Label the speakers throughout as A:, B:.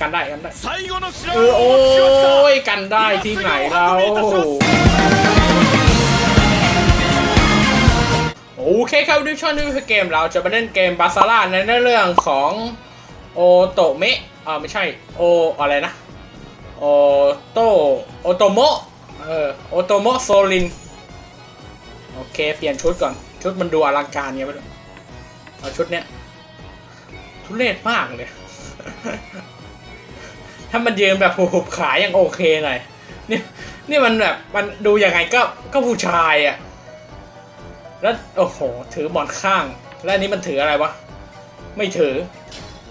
A: กันได้กันได้เออโอ้ยกันได้ที่ไหนเราโอเคครับดิชั่นดิคือเกมเราจะมาเล่นเกมบาซาร่าในเรื่องของโอโตเมะอ่าไม่ใช่โออะไรนะโอโตโอโตโมะเออโอโตโมะโซลินโอเคเปลี่ยนชุดก่อน ชุดมันดูอลังการเงี้ยไปเลยเอาชุดเนี้ยทุเรศมากเลย ถ้ามันยืนแบบหุบขายังโอเคหน่อยนี่นี่มันแบบมันดูยังไงก็ก็ผู้ชายอะ่ะแล้วโอ้โห ถือหมอนข้าง แล้วอันนี้มันถืออะไรวะ ไม่ถือ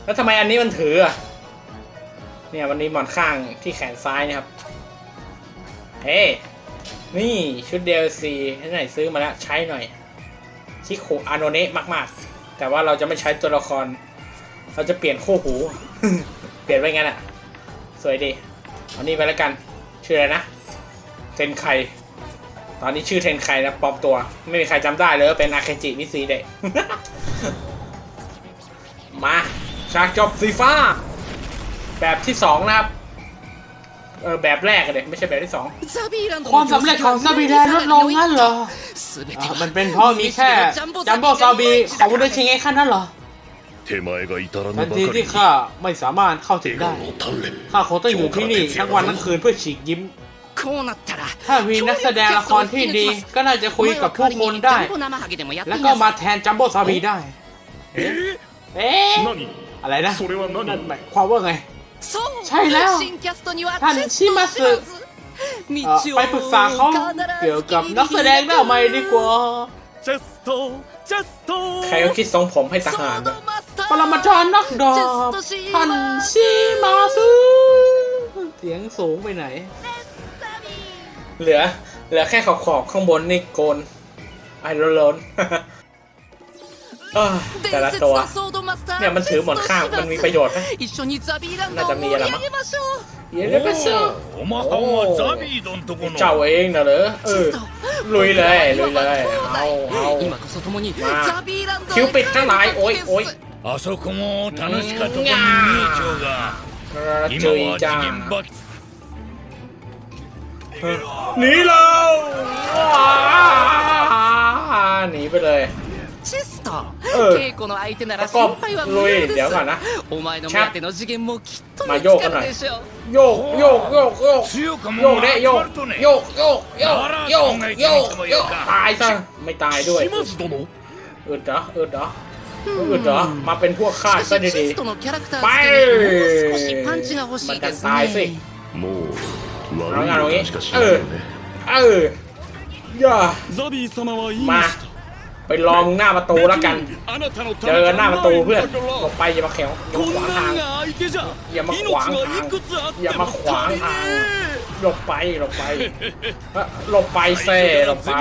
A: แล้วทำไมอันนี้มันถืออะเนี่ยวันนี้หมอนข้างที่แขนซ้ายนะครับ เฮ้นี่ชุด DLC ที่ไหนซื้อมาแล้วใช้หน่อย ชิโคอาโนเนะมาก ๆ แต่ว่าเราจะไม่ใช้ตัวละคร เราจะเปลี่ยนคู่หู เปลี่ยนไว้งั้นอะ สวยดีเอานี้ไปแล้วกัน ชื่ออะไรนะเทนไคตอนนี้ชื่อเทนไคนะปอมตัว ไม่มีใครจำได้เลยเป็นอาเคจิมิซีเดะมาฉากจบซีฟ้า แบบที่สองนะครับเออแบบแรกเลยไม่ใช่แบบที่สอง
B: ความสำเร็จของซาบีแดนลดลงนั่นเหรอ มันเป็นเพราะมีแค่จัมโบ้ซาบีของวุฒิชิงเอ้ขั้นนั่นเหรอ ทันทีที่ข้าไม่สามารถเข้าถึงได้ข้าขงต้องอยู่ที่นี่ทั้งวันทั้งคืนเพื่อฉีกยิ้ม ถ้ามีนักแสดงละครที่ดีก็น่าจะคุยกับผู้คนได้ แล้วก็มาแทนจัมโบ้ซาบีได้ เอ๊ะอะไรนะความว่าไง ใช่แล้วท่านชิมา
C: สึ
B: ไปปรึกษาเขาเกี่ยวกับนักแสดงได้ไหมดีกว่า
A: ใครก็คิดทรงผมให้ทหารนะ
B: ปรมาจารย์นักดาบฮันชีมาซึเสียงสูงไปไหน
A: เหลือ เหลือแค่ขอบขอบข้างบนนี่โกนไอรอนร้อนแต่ละตัว เนี่ยมันถือหมอนข้างมันมีประโยชน์ไหมน่าจะมีอะไรมั้งเยเล
D: เปโซ
A: เจ้าเองนะเหรอเออลุยเลยลุยเลยเอาเอา
C: มา
A: คิวปิดทั้งหลายโอ้ยโอ้ย
D: あそこも楽しかとこに見えちゃうが
A: เจ
D: 今
A: อ
D: は
A: จ้า
D: 次元爆
A: หนีเราหนีไปเลย
C: チェスト
A: うん
C: 稽古の相手なら
A: ประกอบ
C: 心配は無
A: ลุย
C: 用で
A: เดี๋ยวก่อน
C: す
A: นะ
C: お前の目当ての次元もきっと
A: まあ
C: 見つかるでしょう
A: โยกโยกโยกโยก
D: 強かも
A: โยกได้โยก
D: 集まるとね
A: โยกโยกโยกโยกโยกโยกตายซะไม่ตายด้วย
D: 島津殿
A: อึดเหรออึดเหรอ อื่เหรอ มาเป็นพวกข้าซะดี
C: ๆ
A: ไปมันจะ
C: ตา
E: ยสิเอางานตรงนี้เอ
A: อ เออย่ามาไปรอมึงหน้าประตูแล้วกัน เจอหน้าประตูเพื่อนออกไปอย่ามาแขวอย่าขวางทางอย่ามาขวางทางอย่ามาขวางทางหลบไปหลบไปหลบไปเซ่หลบไป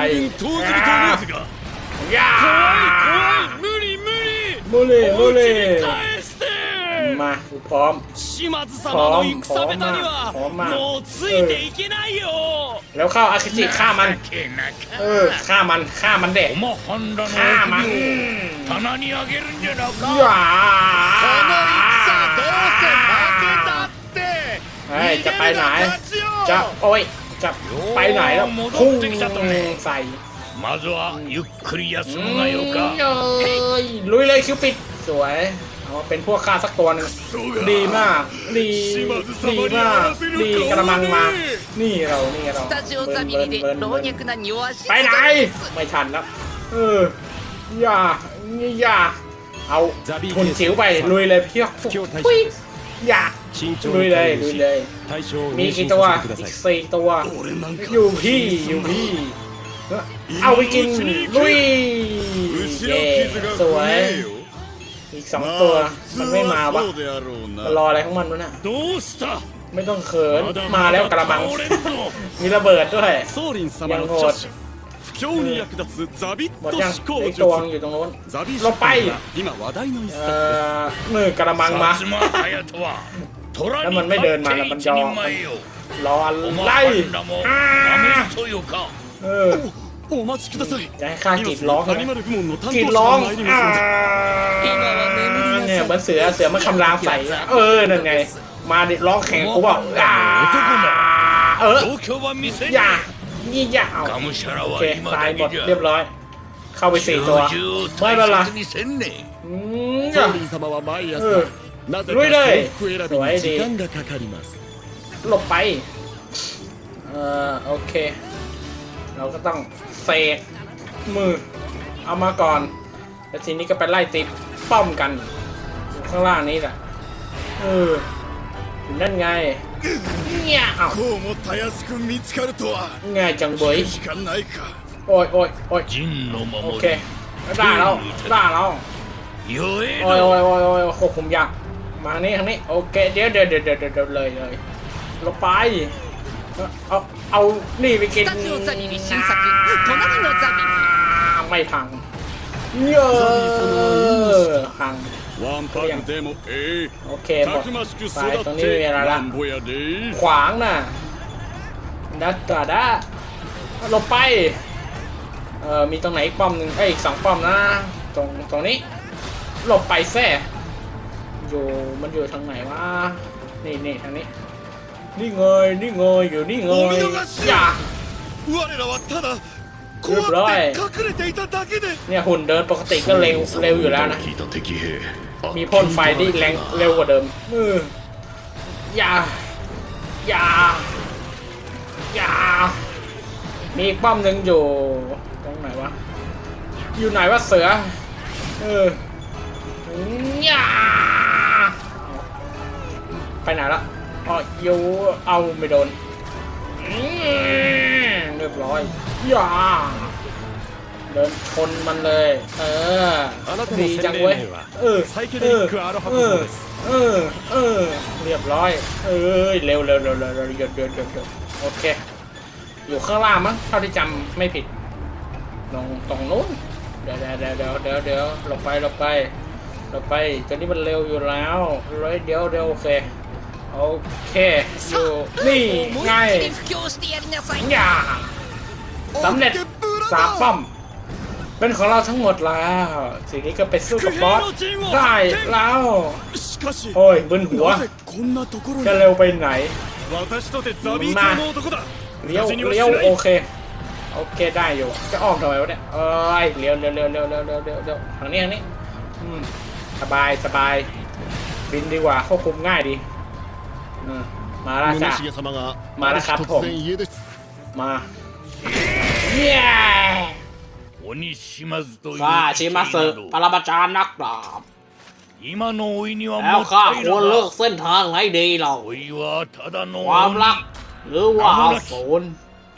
A: ย่า ลุ
D: ย
A: ลุ
D: ย
A: มากูพร้อม
D: พร้
A: อมพร้อม
D: มากพร้อมมาก
A: แล้วเข้าอาคิจิฆ่ามัน เออฆ่ามันฆ่ามันเด็กฆ่ามัน
D: อ
A: ย่าเฮ้จะไปไหน จะโอ้ยจะไปไหนแล้วพุ่งใส่
D: まずはゆっくり休
A: อื
D: む
A: ม
D: がよか
A: เอ้ยลุยเลยคิวปิด สวย เอามาเป็นพวกข้าสักตัวหนึงดีมาก ดี ดีมาก ดีกระมังมา นี่เรา นี่เรา
C: スタジオザビリで
A: เบิร์น
C: 老
A: เบิร์น
C: 若男女は静
A: ไปไหน
C: かです
A: ไม่ทันแล้ว เออ อย่า อย่า เอาหุ่นจิ๋วไป ลุยเลยพี่ปุ้ยอย่า ลุยเลย ลุยเลย มีกี่ตัว อีกสี่ตัว อยู่พี่ อยู่พี่ เอาไปกินลุยเยสวยอีกสองตัวมันไม่มาวะมันรออะไรของมันวะน่ะไม่ต้องเขินมาแล้วกระมัง มีระเบิดด้วย
D: ยังโหด
A: หมดยังไอตัวอยู่ตรงโน้นเราไปเมือกระมังมาแล้วมันไม่เดินมาแล้วมันจอมรอไล่
D: 前らも
A: อ่า
D: ダメとよか
A: เออ
D: お待ちください
A: จะให้ข้ากรีดร้องใช่ไหม
D: アニマル部門の担
A: กรีด
D: 当者
A: ร้อง
D: が参りま
A: อ่า
D: すので
C: 今は眠りな
A: เนี่ย
C: さい
A: เหมือนเสือเสือมันคำรามใส่อะเออนั่นไง มาดิร้องแข่งกูบอกอ่าเออ
D: 度胸は見せ
A: อย่ายี่อย่าเอา
D: がむしゃら
A: โอ
D: は
A: เค
D: 今
A: ตาย
D: だ
A: หมด
D: けじゃ
A: เรียบร้อย เข้าไปสี่ตัว
D: 重々
A: ไม่เป็นไร
D: 大切にせんね
A: อืม
F: ゾンビ様は毎朝、
A: うん
F: なぜか
A: ロイロイ
F: 制服選びに時間がかかります
A: หลบไป เออโอเค เราก็ต้องเสกมือเอามาก่อน แล้วทีนี้ก็ไปไล่ตีป้อมกันข้างล่างนี้แหละเออนั่นไงเนี่ยอ้าวง่ายจังเบยโอ้ยโอ้ยโอ้ยโอเคได้แล้วได้แล้วโอ้ยโอ้ยโอ้ยโอ้ยควบคุมยากมานี่ทางนี้โอเคเดี๋ยวเดี๋ยวเดี๋ยวเดี๋ยวเลยเลยเราไป เอาเอานี่ไปกิน
C: スタジオザビビ新作隣のザビビ
A: ไม่พังเยอะพัง
F: ワンパクでもえ
A: โอเค
F: え
A: หมด
F: たくましく育
A: ไปตรงนี้
F: っ
A: มี
F: て
A: อะไร
F: な
A: ละ
F: んぼやで
A: ขวางน่ะดักกาดาลงไปเอ่อมีตรงไหนอีกป้อมหนึ่งเอ้ยอีกสองป้อมนะ ตรงตรงนี้หลบไปแซ่อยู่มันอยู่ทางไหนวะนี่นี่ทางนี้ นี่เงยนี่เงยอยู่นี่เงยอย่า
F: เรียบร้อย
A: เนี่ยหุ่นเดินปกติก็เร็วเร็วอยู่แล้วนะ มีพ่นไฟที่แรงเร็วกว่าเดิมออย่าอย่าอย่ามีป้อมหนึ่งอยู่ตรงไหนวะ อยู่ไหนวะเสือ เอออย่าไปไหนละ ออยูเอาไม่โดนเรียบร้อยอย่าเดินชนมันเลย เออดีจังเว้ยเออเออ
F: เออ
A: เออเออเรียบร้อย เอ้ยเร็วเร็วเร็วเร็วเร็วเดือดเร็วดเดือดโอเค อยู่ข้างล่างมั้งเท่าที่จำไม่ผิดลงตรงนู้นเดี๋ยวเดี๋ยวเดี๋ยวเดี๋ยวเดี๋ยวเดี๋ยวลงไปลงไปลงไปตอนนี้มันเร็วอยู่แล้วเดี๋ยวเดี๋ยวโอเค โอเคอยู่นี่ไงอย่าสำเร็จสามป้อม เป็นของเราทั้งหมดแล้วสิ่งนี้ก็ไปสู้กับบอสได้แล้วโอ้ยบนหัวจะเร็วไปไหน
F: มา
A: เลี้ยวเลี้ยวโอเคโอเคได้อยู่จะออกทำไมวะเนี่ยเอ้ยเลี้ยวเร็วเร็วเร็วเร็วเร็วเร็วเร็วทางนี้ทางนี้สบายสบายบินดีกว่าควบคุมง่ายดี อืมมาแล้วจ้ะ
F: 宗重様が
A: まだカット
F: 突然家出
A: มาเย้
D: 鬼島津という
B: ข้าชิมาสึปรมาจารย์นักปราบ
D: 今のおいには
B: แล้ว
D: もっ
B: ข้า
D: たい
B: ควรเลือก
D: な
B: เส้นทางไหนดีเรา
D: おいはただの
B: ความรัก หรือว่าอสูร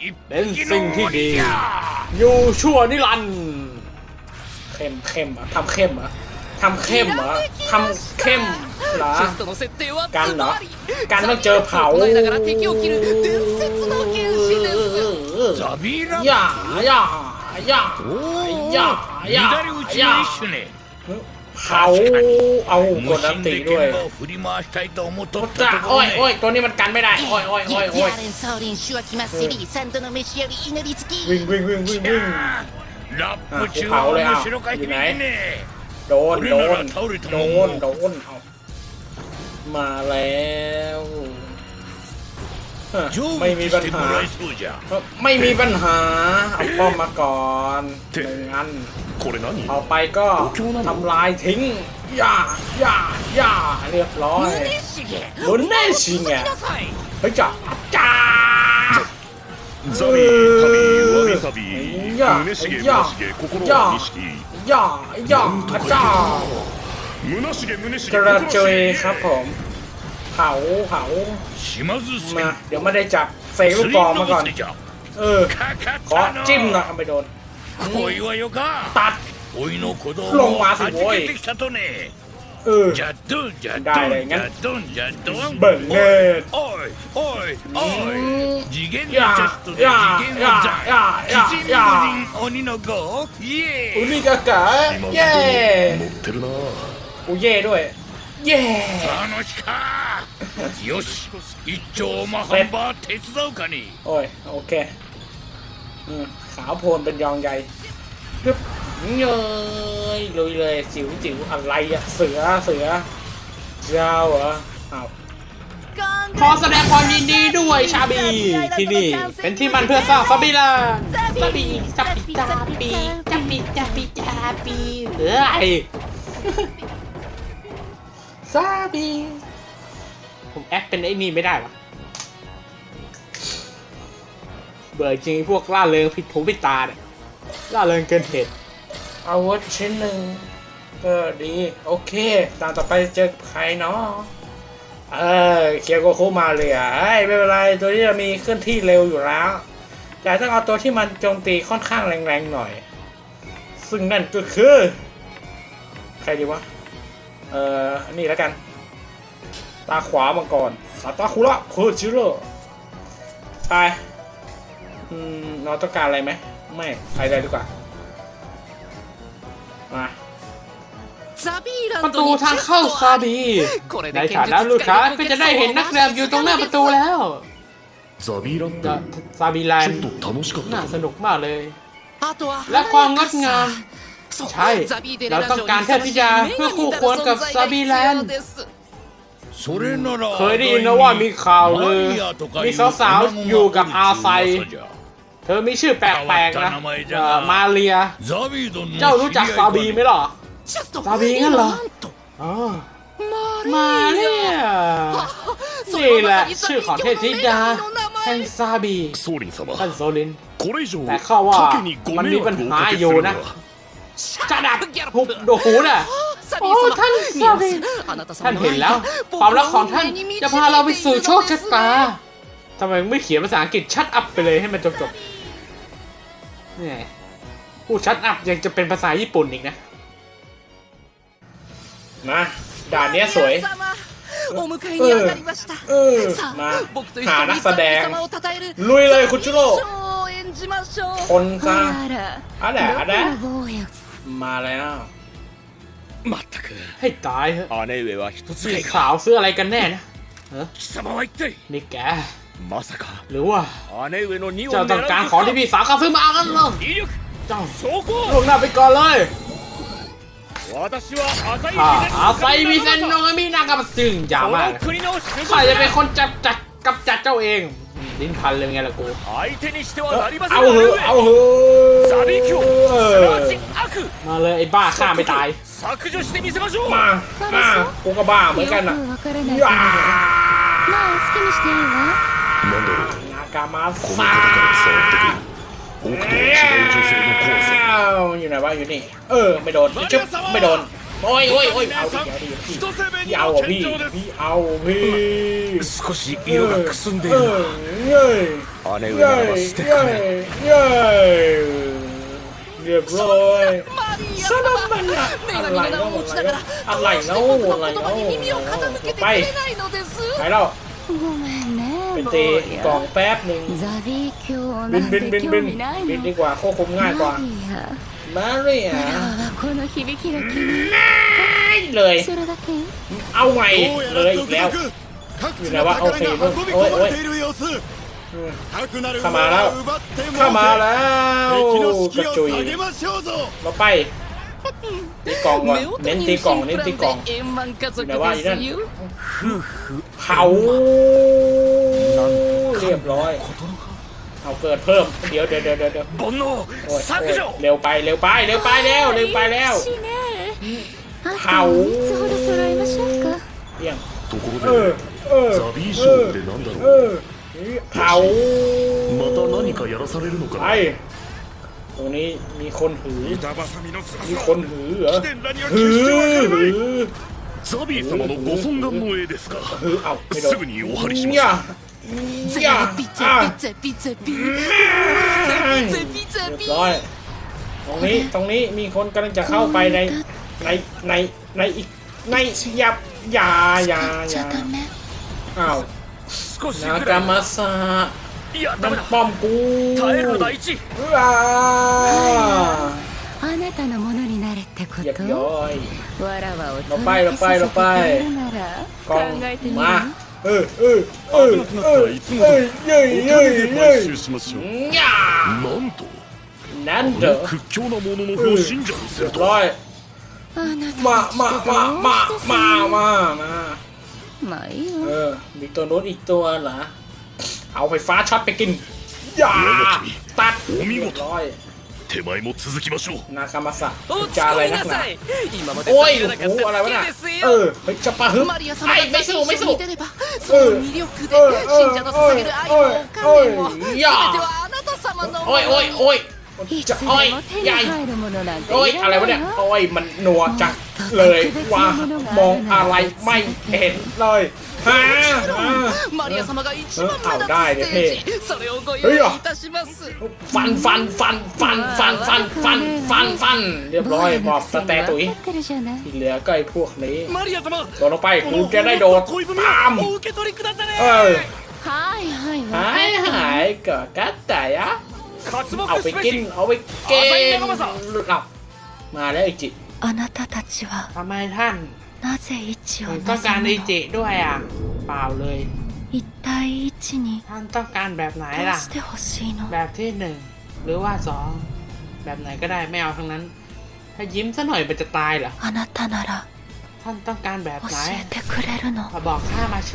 D: 一
B: เป็น
D: 匹
B: สิ่ง
D: の
B: ที่
D: 鬼
B: ดี
D: じゃ
B: อยู่ชั่วนิรันดร์
A: เข้มเข้มเหรอ่ะทำเข้มเหรอ่ะ ทำเข้มเหรอทำเข้มเหรอกันเหรอการต้องเจอเผาอย่าอย่าอย่าอย่าอย่าอย่าเผาเอากดอัติด้วยโอ้ยโอ้ยตัวนี้มันกันไม่ได้โอ้ยโอ้ยโอ้ยโอ้ยวิ่งวิ่งวิ่งวิ่งวิ่ง
D: เผาเลยเอาอยู่ไหน
A: โดนโดนโดนโดนเอามาแล้วฮะ
D: 成
A: ไม่มี
D: 仏
A: ปัญ
D: しても
A: หา
D: らえそうじゃ
A: ไม่มีปัญหาเอาป้อมมาก่อนไม่งั้น
E: これ何
A: ต่อไปก็ทำลายทิ้ง อย่า อย่า อย่า เรียบร้อย
C: 胸しげ
A: มุนแน่ชิงไง
C: なさい
A: เฮ้ยจ้าจ้า
E: ザビータビーわびさび
A: いや
E: 宗重
A: いや
E: 宗重心
A: いや
E: は錦
A: อ ย่อย่อพระ
E: เจ้า
A: กระ
E: เจ
A: ยครับผมเผาเผามาเดี๋ยวไม่ได้จับเซลูกอลมาก่อน เออขอจิ้มหน่อยไปโดนตัด
D: ลงมาสิ
A: โว้
D: ย
A: เออ อย่า
D: ดุ้นอย่าได้
A: ดุ้นเล
D: ยองั้ย่าดุ้น
A: อย่า
D: ดุ้นเบิ่งเลิ
A: ศ โอ้ย
D: โอ้ยโอ้
A: ยอื
D: ม次元の
A: ジ
D: ャストでい次
A: や
D: 元の
A: ジ
D: い
A: やいャや
D: スい鬼
A: や
D: 人鬼の子イエ
A: อุ
D: ーอ
A: นี่กากะเย่
E: 持ってるな
A: อูเย่ด้วย เย่
D: 楽しかよし一丁魔ハンバー手伝うかね
A: โอ้ย โอเค อืมขาวโพลเป็นยองใหญ่ปึ๊บ เงยลุยเลยจิ๋วจิ๋วอะไรอะเสือเสือเจ้าเหรออ้าว
B: ขอแสดงความยินดีด้วยชาบีที่นี่เป็นที่มันเพื่อสร้างซาบิลานซาบีจับปีจาปีจับปีจาปีจาปีเอ้ยซาบีผมแอคเป็นไอ้นี่ไม่ได้วะเบื่อจริงไอ้พวกล่าเริงผิดหูผิดตาเนี่ยล่าเริงเกินเหตุ
A: อาวุธชิ้นหนึ่งก็ดี โอเคตามต่อไปเจอใครเนาะเออเคียวโกคุมาเลยอะไม่เป็นไรตัวนี้เรามีเคลื่อนที่เร็วอยู่แล้ว แต่ต้องเอาตัวที่มันโจมตีค่อนข้างแรงๆหน่อย ซึ่งนั่นก็คือ ใครดีวะ เอ่อนี่แล้วกัน ตาขวามาก่อนซาตาคุระโคจิโร่ไปอืมเราต้องการอะไรไหม ไม่ไปเลยดีกว่า
B: ประตูทางเข้าซาบีในฐานะลูกค้าก็จะได้เห็นนักเรียนอยู่ตรงหน้าประตูแล้ว
E: ซา
B: บีรั
E: น
B: ซาบีแลนด์น่าสนุกมากเลย และความงดงาม ใช่ เราต้องการแทพธิดาเพื่อคู่ควรกับซาบีแลนด์เคยได้ยินนะว่ามีข่าวเลยมีสาวๆอยู่กับอาไซ ธอมีชื่อแปลกๆนะมาเรีย เจ้ารู้จักซาบีไหมหรอ ซาบีงั้นเหรอมาเรียนี่แหละชื่อของเทพธิดาแห่งซาบีท่านโซลิน แต่ข้าว่ามันมีปัญหาอยู่นะจะดับหุบโดหูน่ะโอ้ท่านซาบีท่านเห็นแล้ว ความรักของท่านจะพาเราไปสู่โชคชะตาทำไมไม่เขียนภาษาอังกฤษชัดอัพไปเลยให้มันจบๆ นี่พูดชัดอัพยังจะเป็นภาษาญี่ปุ่นอีกนะ
A: มาด่านเนี้ยสวย
C: 皆様お迎えに上がりました
A: เออ
C: さ
A: มา
C: あ僕と一緒
A: หา
C: に
A: นักแสดง
C: ザビ様を称える
A: ลุยเลยคุณจุโร่
C: ショーを演じましょう
A: คนซะ
C: あら
A: อะไรอะไร
C: どこの坊や
A: มาแล้ว
D: まったく
B: ให้ตายเถอะ
D: 姉上は人使
B: สี
D: い
B: ขาว
D: か
B: ซื้ออะไรกันแน่นะ
D: 貴様は一体
B: นี่แก
D: まさか
B: หรือว่า
D: 姉上の2を
B: เจ้า
D: 狙
B: ต้องการ
D: う
B: ของที่พี่สาวเขาซื้อมากันเหรอ
D: 威力
B: เจ้า
D: そこ
B: ล่วงหน้าไปก่อนเลย
D: 私は浅井
B: ข้าอาไซ
D: 美
B: มิเซนโน
D: の
B: มินากาบจึงอย่า
D: こ
B: มาก
D: の国の守護
B: ข้าจะ
D: 者
B: เป็นคนจับจัดกับจัดเจ้าเองลิ้นพันเลยไงล่ะกู
D: 相手にしてはなりません
A: เอาเหอะเอาเหอะ
D: ザビキョ
A: เอ
D: すなわ
A: อ
D: ち悪
B: มาเลยไอ้บ้าฆ่าไม่ตาย
D: 削除してみせましょう
A: มา มากูก็บ้าเหมือนกันอ่ะ
C: よくわからないけれど
A: ว้า
C: まあ好きにしていいわ
E: なんだろう
A: นา กามา
E: この
A: ซา
E: 方から伝わってくる僕とは違う女性の怖さ
A: อยู่ไหนวะอยู่นี่ เออ ไม่โดนไม่ชุบไม่โดน โอ้ยโอ้ยโอ้ยเอาดิเอาดิพี่
F: 一攻め
A: พี่
F: に
A: เอา
F: の
A: อ่ะพี่
F: 健闘です
A: พี่เอาพี่
D: 少し色がくすんでい
A: เอ
D: る
A: อเย้ย
D: 姉上
A: เย้
D: ならば
A: ย
D: してく
A: เย้
D: れ
A: ยเย้ยเรียบร้อย
C: マリア
A: ซาดามันอะ
C: 女
A: อะ
C: 神
A: ไร
C: の名
A: แล้
C: を
A: ว
C: 持ちながら
A: อะไร
C: どうして
A: แล้ว
C: 僕の
A: อะไร
C: 言
A: แล้
C: 葉
A: ว
C: に耳を傾けてく
A: ไป
C: れないのです
A: ไปแล้ว
C: ごめんね
A: เนตีกล่องแป๊บหนึ่งบินบินบินบินบินดีกว่าควบคุมง่ายกว่ามาเลย
C: อะ
A: เลยเอา
F: ไง
A: เลยอีกแล้ว
F: อ
A: ยู่ไหน
F: วะโอเคเพิ่มโอ้ยโอ้ย
A: เข้ามาแล้วเข้ามาแล้วกระจุยเราไปตีกล่องเน้นตีกล่องเน้นตีกล่องแต่ว่า
C: อีนั่น
A: เผารียบร้อย เอาเกิดเพิ่ม เดี๋ยวเดี๋ยวเดี๋ยวเดี๋ยวเดี๋ยว
D: 煩悩
A: โอ้ย
D: 削
A: โอ้ย
D: 除
A: เร็วไปเร็วไปเร็วไปแล้วเร็วไปแล้ว
C: いいしねあと
A: ハオ
C: 3つほど揃えましょうか
A: เลี่ยง
E: ところ
A: เออ
E: で
A: เออ
E: ザビー賞ってなんだ
A: เอ
E: ろう
A: อเผา
E: また何かやらされるの
A: ไป
E: かな
A: ตรงนี้มีคนหือ
F: 板挟みの
A: มี
F: 翼
A: คนหือเหรอ
F: 貴殿らには
A: หื
F: 決して
A: อ
F: わから
A: หื
F: ない
A: อ
E: ザビー様のご尊顔の絵ですか
A: หือเอาไม่โดน
E: すぐにお張りしま
A: อย่า
E: す
A: อย่า
C: ピッツ
A: อ่ะ
C: ァピッツァピッツァピッ
A: เรี
C: ツァピッツァ
A: ยบ
C: ピッ
A: ร้อย ตรงนี้ตรงนี้มีคนกำลังจะเข้าไปในในในในอีกในยับอย่าอย่าอ
C: じ
A: ย่า
C: ゃダメ
A: อ้าว
D: 少し
A: นา
D: ぐ
A: การ
D: い
A: มาซา
D: いやダ
A: มัน
D: メだ
A: ป้อมกู
D: 耐えるの第一
A: ว้า
C: あなたのものになれってこ
A: เรียบ
C: と
A: ร้อย
C: わらわを
A: เราไปเราไปเราไป
C: 取り消させてくれるなら
A: ก
C: 考
A: อง
C: えてみる
A: มา
C: わ
A: เออเออเออเออเออเย้ย
E: お
A: เย้ย
E: 金で
A: เย้ย
E: 買収しましょう
A: ย่า
E: なんと
A: นั่น
E: こ
A: เด้อ
E: の屈強な者の不信者にす
A: เรี
E: る
A: ยบ
E: と
A: ร้อย
C: あなた
A: มา
C: たち
A: มา
C: ってど
A: มา
C: う
A: มา
C: してそん
A: มา
C: な
A: มามา
G: まあいい
A: เอ
G: わ
A: อ มีตัวนู้นอีกตัวเหรอ เอาไฟฟ้าช็อตไปกิน อย่า ตัด
E: お見
A: เรียบ
E: 事
A: ร้อย
E: 手前も続きましょう
A: 仲間さ
H: んじ
A: ゃあอะไรนักหนาโอ้ยโอ้โหอะไรวะน่ะเออเฮ้ยจะปะฮึไอ้ไม่สู้ไม่สู้เออเออเออ
C: เอ
A: อเอ
C: อเออยา
A: โอ้ยโอ้ยโอ้ยจะอ้อยใหญ่โอ้ยอะไรวะเนี่ยโอ้ยมันนัวจังเลยว่ามองอะไรไม่เห็นเลย ฮ่าฮ่า
C: マリア様が一番目立つ
A: เอาได้ดิ
C: ス
A: เพ่
C: テージそれをご用意いたします
A: ฟันฟันฟันฟันฟันฟันฟันฟันฟันเรียบร้อยหมอบสแตตุย
G: 分かってるじゃない
A: ที่เหลือก็ไอ้พวกนี้
H: マリア様
A: โดดลงไปกูจะได้โดดตาม
H: お受け取りくださ
A: เอ
H: れ
A: อ
G: はいはい分
A: หา
G: か
A: ย
G: った
A: หายก็กัดแต่อะ
H: 活目
A: เอาไป
H: スペ
A: กิน
H: シ
A: เอาไปเกณฑ์หลับมาแล้วไอ้จิ
G: あなたたちは
B: ทำไมท่าน
G: なぜ一致
B: ถึ
G: を
B: งต้องการ
G: 望む
B: อิ
G: の
B: จิด้วยอ่ะ เปล่าเลย
G: 一対一に
B: ท่านต้องการแบบไหน
G: ど
B: ล่ะ
G: うしてほしいの
B: แบบที่หนึ่งหรือว่าสองแบบไหนก็ได้ไม่เอาทั้งนั้น ถ้ายิ้มซะหน่อยมันจะตายเหรอ
G: あなたなら
B: ท่านต้องการแบบ
G: 教
B: ไหน
G: えてくれるの
B: มาบอกข้ามาเช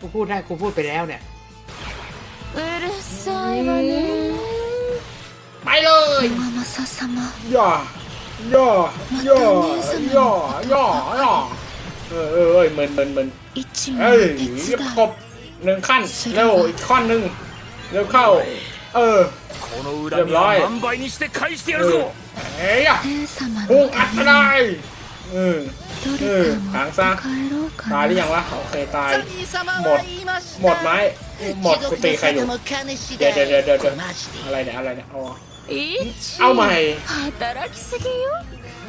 B: กูพูดได้กูพูดไปแล้วเนี่ย
G: うるさいわね
A: ไปเลย
G: ママサ様
A: ย่อ ย่อย่อย่อย่อย่อเออเออเอ้เหมือนเหมือนเหมือนเอ้ยครบหนึ่งขั้นเร็วอีกขั้นหนึ่งเร็วเข้า เออเรีย
D: บ
A: ร้อย
G: เฮ้ย
A: พุ่งอัดได้เออเออหางซะตายหรือยังวะโอเคตาย
C: หมด
A: หมดไหมหมดสติใครอยู่เดี๋ยวเดี๋ยวเดี๋ยวอะไรเนี่ยอะไรเนี่ยอ๋อ เอาใหม่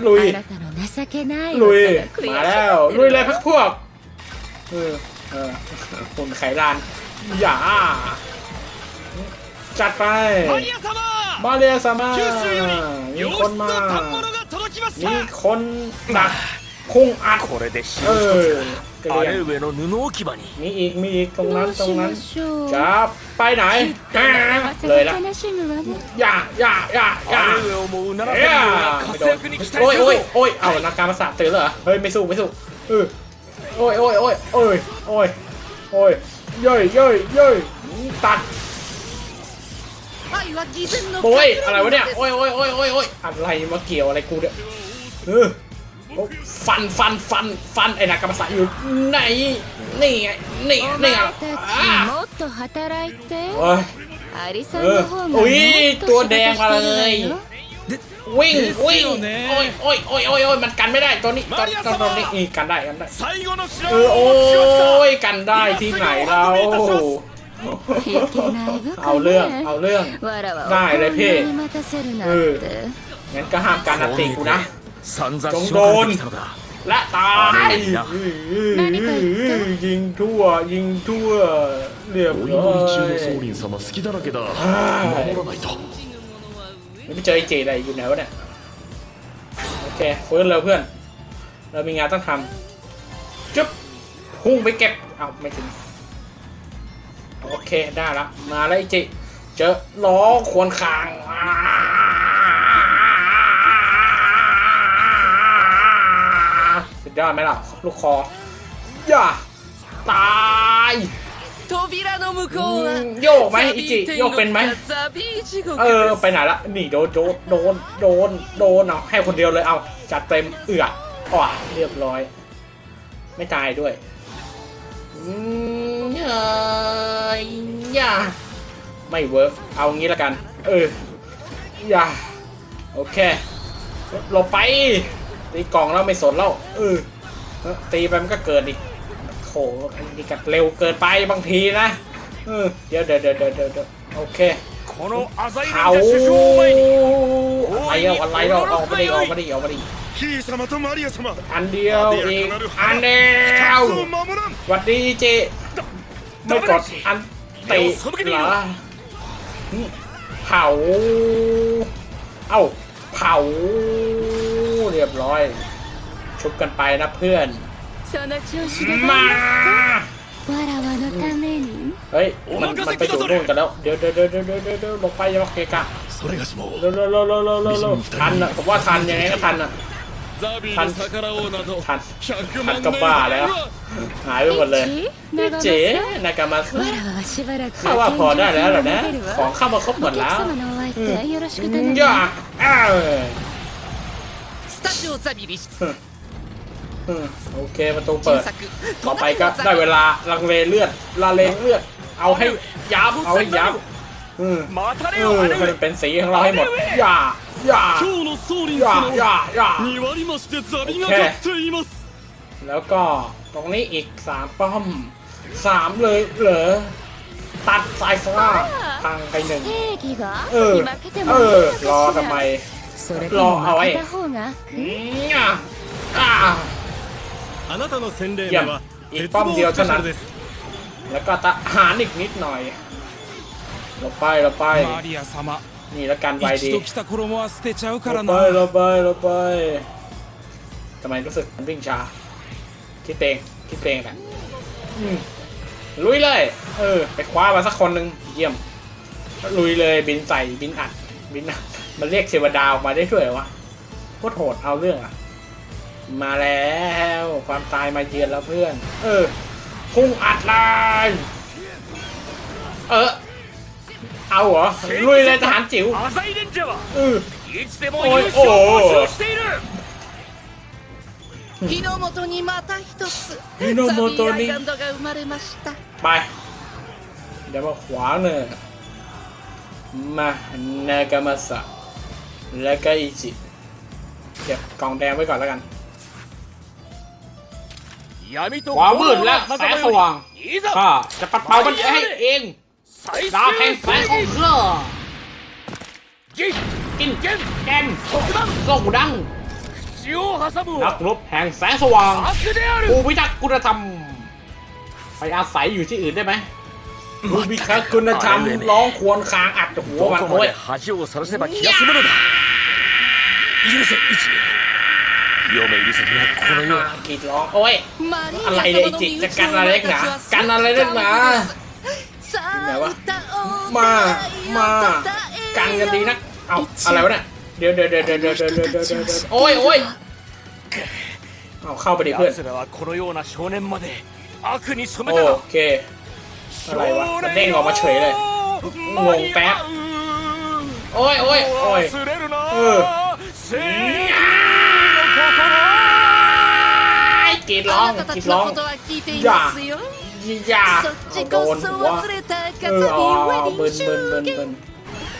A: ลุยลุยมาแล้วลุยเลยพักพวกเออเออคนไขลานอย่าจัดไปมาเรียสา
H: มา
A: มีคนมามีคนดักพุ่งอัดเออมีอีกมีอีกตรงนั้นตรงนั้นจับ ไปไหนเลยละอย่าอย่าอย่าอย่าโอ้ยโอ้ยโอ้ยเอานาการปาะสาเตื่นเหรอเฮ้ยไม่สู้ไม่สู้เออโอ้ยโอ้ยโอ้ยโอ้ยโอ้ยโอ้ยย่อยย่อยย่อยตัดโอ้ยอะไรวะเนี่ยโอ้ยโอ้ยโอ้ยโอ้ยอะไรมาเกี่ยวอะไรกูเนี่ยเออ ฟันฟันฟันฟันไอ้นักกรรมศาสตร์อยู่ไหนนี่ไงนี่นี่ไอะโเฮ้ยตัวแดงมาเลยวิ่งวิ่งโอ้ยโอ้ยโอ้ยโอ้ยโอ้ยมันกันไม่ได้ตัวนี้ตัวตัวตัวนี้อีกันได้กันได้เออโอ้ยกันได้ที่ไหนเราเอาเรื่องเอาเรื่องได้เลย
G: เพี่เออ
A: งั้นก็ห้ามการอัดติงกูนะ
D: 散々
A: จง
D: し
A: โด
D: ばか
A: น
D: れてきたのだ
A: และตาย
D: อะไรนะ
A: ยิงทั่ว ยิงทั่ว เรียบ
E: お祈
A: ร้อ
E: り中の
A: ย
E: 宗林様好きだらけだ
A: はい
E: 守らないと
A: ไม่เจอไอ้เจอะไรอยู่ไหนวะเนี่ย โอเคฟื้นเร็วเพื่อน เรามีงานต้องทำจุ๊บพุ่งไปเก็บเอาไม่ถึง โอเค ได้ละ มาแล้วไอ้เจเจอล้อควรคางสุ ดยอดไหมล่ะ ลูกคออย่าตายโยกไหมอิจิโยกเป็นไหมเออ ไปไหนละหนีโดนโดนโดนโดนโนเอาให้คนเดียวเลยเอาจัดเต็มเอือดอ่อเรียบร้อย ไม่ตายด้วยเอย่าไม่เวิร์กเอางี้ละกัน เอออย่าโอเคลบไป ตีกล่องแล้วไม่สนแล้วเออตีไปมันก็เกิดอีกโหอันนี้กัดเร็วเกินไปบางทีนะเออเดี๋ยวเดี๋ยวเดี๋ยวเดี๋ยวโอเคเขาอะไรอะอะไรเราออกมาดิออกมาดิออกมาดิอันเดียวอีกอันเดียววัดดีเจไม่กดอันตีเหรอเผา เอ้าเผา รียบร้อย ชุบกันไปนะเพื่อนมาเฮ้ยมันมันไปอยู่นู่นกันแล้วเดี๋ยวเดี๋ยวเดี๋ยวเดี๋ยวเดี๋ยวลงไปยังเกะกะเร็วเร็วเร็วเร็วเร็วทันอะผมว่าทันยังไงก็ทันอะ
D: ทัน
A: ทันทันกั
D: บ
A: บ้าแล้วหายไปหมดเลย
G: นี่
A: เจ๊นากามาข้าว่าพอได้แล้วหรอนะของข้ามาครบหมดแล้วอย่าอ้าว
C: スタジオザビリ
A: อืมโอเคประตูเปิด
C: 新作
A: ต่อไปก็ได้เวลาลังเลเลือดละเลงเลือด เอาให้ยับ เอาให้ยับอืม
H: また
A: เอ
H: れよ
A: อ
H: 姉
A: ให้
H: 上
A: มันเป็นสีของเราให้หมด อย่า อย่า
H: 今日の総林
A: อย่า
H: 様
A: อย่า อย่า
H: を2割増しでザビが
A: オッケー
H: 勝っています
A: แล้วก็ตรงนี้อีกสามป้อมสามเลยเหรอ ตัดสายฟ้าพังไปหนึ่ง
G: 正義が
A: เออ
G: 負けても
A: เอ
G: いい
A: อ
G: の
A: รอ
G: かし
A: ทำไม
G: ら それとも負けた方が
A: เนี่ยอ่า
F: あなたの洗礼
A: เยี่ย
F: 名
A: ม
F: は
A: อีก
F: 鉄
A: ป้อม
F: 棒
A: เดียว
F: スペ
A: เท่า
F: シャ
A: นั้น
F: ルです
A: แล้วก็ทหารอีกนิดหน่อย เราไปเราไป
H: マリア様
A: นี่แล้วกันไวดี
H: 一度来た衣は捨てちゃうから
A: เราไป
H: な
A: เราไปเราไปทำไมรู้สึกมันวิ่งช้าคิดเองคิดเองแหละอืมลุยเลย เออ ไปคว้ามาสักคนหนึ่งเยี่ยม ลุยเลยบินใส่บินอัดบินอัด มันเรียกเทวดาออกมาได้ด้วยเหรอวะโคตรโหดเอาเรื่องอ่ะ มาแล้วความตายมาเยือนแล้วเพื่อน เออพุ่งอัดเลยเออ เอาเหรอ ลุยเลยทหารจิ๋ว
H: 浅井レンジャーは
A: เออ
H: いつでも
A: おい
H: 優勝を保証している
C: 日の元にまた一つ
A: 日の元に
C: ザビーアイランドが生まれました
A: ไป เดี๋ยวมาขวางเนอะมานากามาสะ และวก็อิจิเก็บกองแดงไว้ก่อนแล้วกัน
B: ความมืดและแสงสว่างข้าจะปัดเป่ามันให้เองดาบแห่งแสงของเธ
H: อ
B: กิน
H: น
B: แกนส่งดัง
H: ส่ดัง
B: นักรบแห่งแสงสว่างผู้พิทักษ์คุณธรรมไปอาศัยอยู่ที่อื่นได้ไหม
A: ลูกพิฆาตคุณธรรมร้องควรคางอัดหัวมันโอ้ย
H: 恥をさらせば気が済むのだ許せ一両目許せにはこのよう
A: なกีดร้องโอ้ยอะไรเนี่ยจิ
C: ต
A: จะกันอะไร
C: เล็
A: กหนากันอะไรเล็กหนาไหนวะมามากันกันดีนะเอาอะไรวะเนี่ยเดี๋ยวเดี๋ยวเดี๋ยวเดี๋ยวเดี๋ยวเดี๋ยวเดี๋ยวโอ้ยโอ้ยเอาเข้าไปดิเพื่อนโอเค อะไรวะเด้งออกมาเฉยเลยงงแป๊บโอ้ยโอ้ยโอ้ย
H: เออ
A: กีดร้องกีดร้องอย่าอย่าโดนหัวเอออ๋
C: เบิ
A: น
C: เบิ
A: นเบิน
C: เบิ
A: น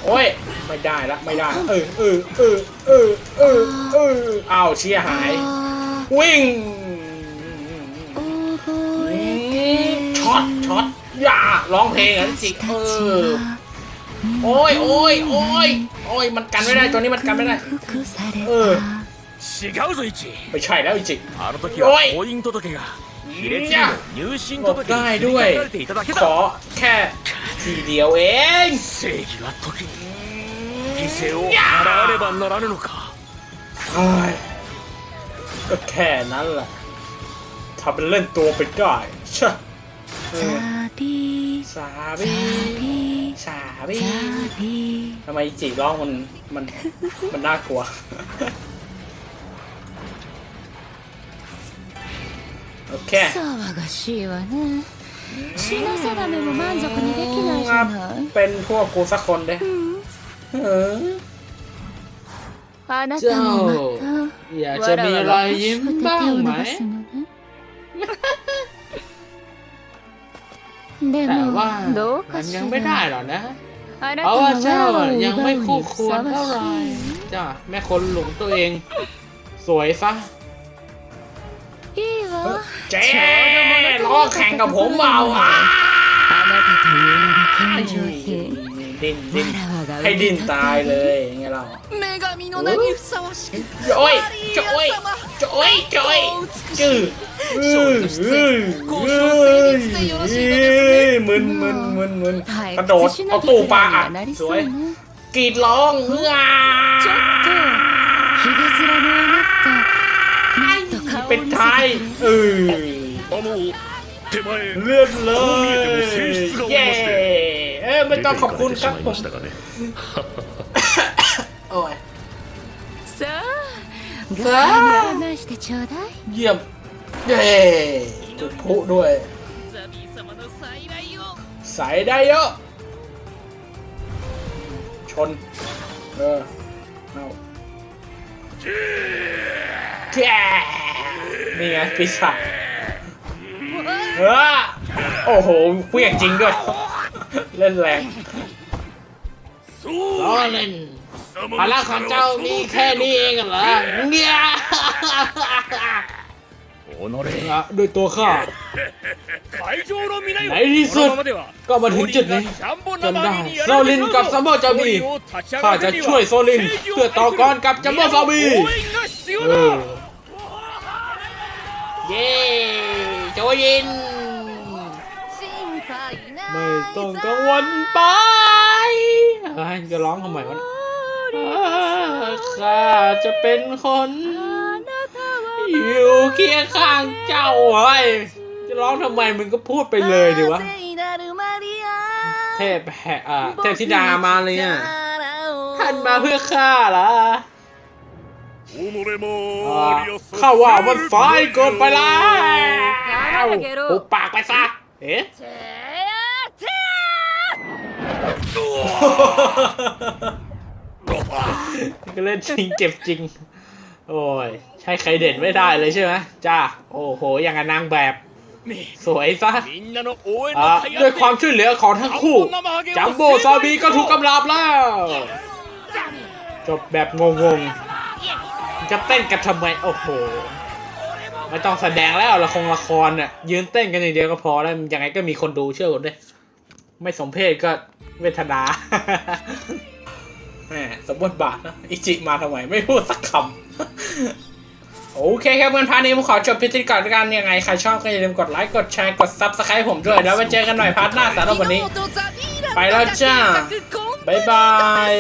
A: โอ้ยไม่ได้ละไม่ได้เออเออเออเออเออเออเอาเชียหาย วิ่งช็อตช็อต อย่าร้องเพลงอันจิเออโอ้ยโอ้ยโอ้ยโอ้ยมันกันไม่ได้ตัวนี้มันกันไม่ได้
H: เออ
A: ไม่ใช่แล้ว
H: อิจิโอ้ย
A: บอกได้ด้วยขอแค่ทีเดียวเองก็แค่นั้นแหละทำเป็นเล่นตัวไปได้ใช่ ะเออ
G: ザビ
A: สา
G: ザ
A: บี
G: ビ
A: สาบี
G: ザビ
A: ทำไมจีร้องมันมันมันน่ากลัว โอเค
G: 騒がしいわね品定めも満足にできないじゃない
A: เป็นพวกกูสักคนเด้เออ
G: あなたもまた
B: อยากจะมีรอยยิ้มบ้างไหม แต่ว่า
G: ผ
B: มยังไม่ได้หรอนะเพราะว่าเจ้ายังไม่คู่ควรเท่าไร
G: เจ้า
B: แม่คนหลงตัวเอง สวยซะ
A: เจ๊ล้อแข่งกับผมเมาอะ
G: あなたという名の
A: ดิ้นดิ้น ให้ดินตายเลยยังไงเรา
C: 女神の名
A: โอ้ยจะโอ้ยจะโอ้ยจะโอ้ยจื้ออื้ออื้อ
C: อื้อ
A: มึนมึนมึนมึนกระโดดเอาตู้ปลาอสวยกรีดร้องเมื่เป็นไทยเออเลื่อนเลย ไม่ต้องขอบคุณครับผมโอ้ย
B: เยี่ยมเย้จุดพุด้วยใส่ได้เยอะชน เออเอาแกนี่ไงปีศาจเออโอ้โหเพี้ยงจริงด้วย เล่นแรง
D: ล้อเล่นพลังของเจ้ามีแค่นี้เองเหรอเนี่ย
B: ด้วยตัวข้าในที่สุดก็มาถึงจุดนี้จนได้โซลินกับซัมโบจา
I: มี
B: ข้าจะช่วยโซลินเพื่อต่อกรกับจัมโบซาบีเย้
D: โจยิน
B: ต้องกังวลไปเฮ้ยจะร้องทำไมวะข้าจะเป็นคนอยู่เคียงข้างเจ้าอะไรจะร้องทำไมมึงก็พูดไปเลยดิวะ เทพแห่เทพธิดามาเลย
C: เนี่ย
B: ท่านมาเพื่อข้า
H: ล่ะ
B: ข้าว่ามันไฟเกินไปแล้วปุบปากไปซะเอ๊ะ ก็เล่นจริงเจ็บจริง โอ้ย ใช้ใครเด่นไม่ได้เลยใช่ไหมจ้า โอ้โห อย่างกับนางแบบ สวยซะด้วยความช่วยเหลือของทั้งคู่ จัมโบ้ซาบีก็ถูกกำราบแล้ว จบแบบงงๆ จะเต้นกันทำไม โอ้โห ไม่ต้องแสดงแล้วละครละครน่ะยืนเต้นกันอย่างเดียวก็พอแล้วยังไงก็มีคนดูเชื่อผมด้วย ไม่สมเพศก็ เวทนาแหมสมบทบาทนะอิจิมาทำไมไม่พูดสักคำโอเคครับเพื่อนพาร์ทนี้ผมขอจบพิธีก่อนกันยังไง ใครชอบก็อย่าลืมกดไลค์กดแชร์กดซับสไครต์ผมด้วย แล้วไว้เจอกันหน่อยพาร์ทหน้าสำหรับวันนี้ ไปแล้วจ้า บ๊ายบาย